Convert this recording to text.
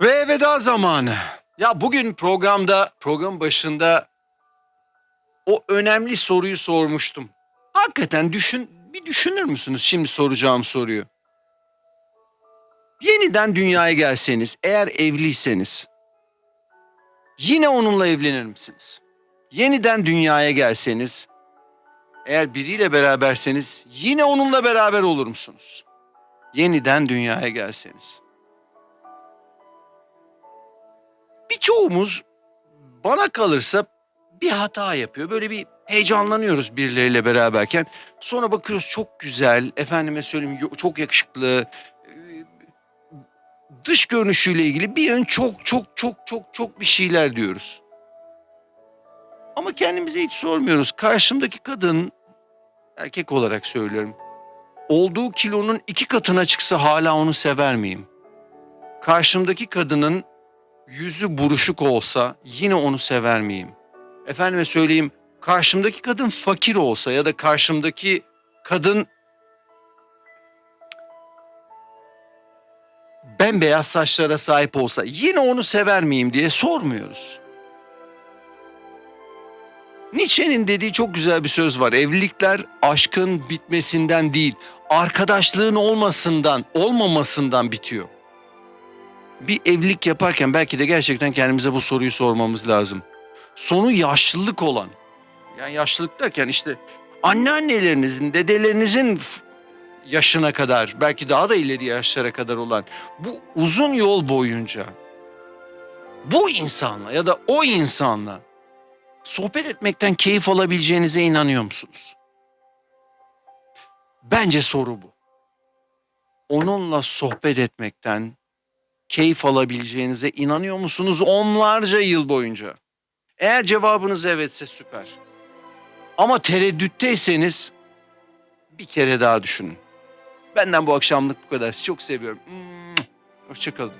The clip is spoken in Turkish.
Ve veda zamanı. Ya bugün programda, program başında o önemli soruyu sormuştum. Hakikaten düşün, bir düşünür müsünüz şimdi soracağım soruyu? Yeniden dünyaya gelseniz, eğer evliyseniz, yine onunla evlenir misiniz? Yeniden dünyaya gelseniz, eğer biriyle beraberseniz, yine onunla beraber olur musunuz? Yeniden dünyaya gelseniz. Birçoğumuz bana kalırsa bir hata yapıyor. Böyle bir heyecanlanıyoruz birileriyle beraberken. Sonra bakıyoruz çok güzel, efendime söyleyeyim çok yakışıklı. e, Dış görünüşüyle ilgili bir yön çok çok çok çok çok bir şeyler diyoruz. Ama kendimize hiç sormuyoruz. Karşımdaki kadın, erkek olarak söylüyorum. Olduğu kilonun iki katına çıksa hala onu sever miyim? Karşımdaki kadının yüzü buruşuk olsa yine onu sever miyim? Efendime söyleyeyim karşımdaki kadın fakir olsa ya da karşımdaki kadın bembeyaz saçlara sahip olsa yine onu sever miyim diye sormuyoruz. Nietzsche'nin dediği çok güzel bir söz var. Evlilikler aşkın bitmesinden değil, arkadaşlığın olmasından, olmamasından bitiyor bir evlilik yaparken belki de gerçekten kendimize bu soruyu sormamız lazım. Sonu yaşlılık olan, yani yaşlılık derken işte anneannelerinizin, dedelerinizin yaşına kadar, belki daha da ileri yaşlara kadar olan bu uzun yol boyunca bu insanla ya da o insanla sohbet etmekten keyif alabileceğinize inanıyor musunuz? Bence soru bu. Onunla sohbet etmekten keyif alabileceğinize inanıyor musunuz onlarca yıl boyunca? Eğer cevabınız evetse süper. Ama tereddütteyseniz bir kere daha düşünün. Benden bu akşamlık bu kadar. Sizi çok seviyorum. Hoşçakalın.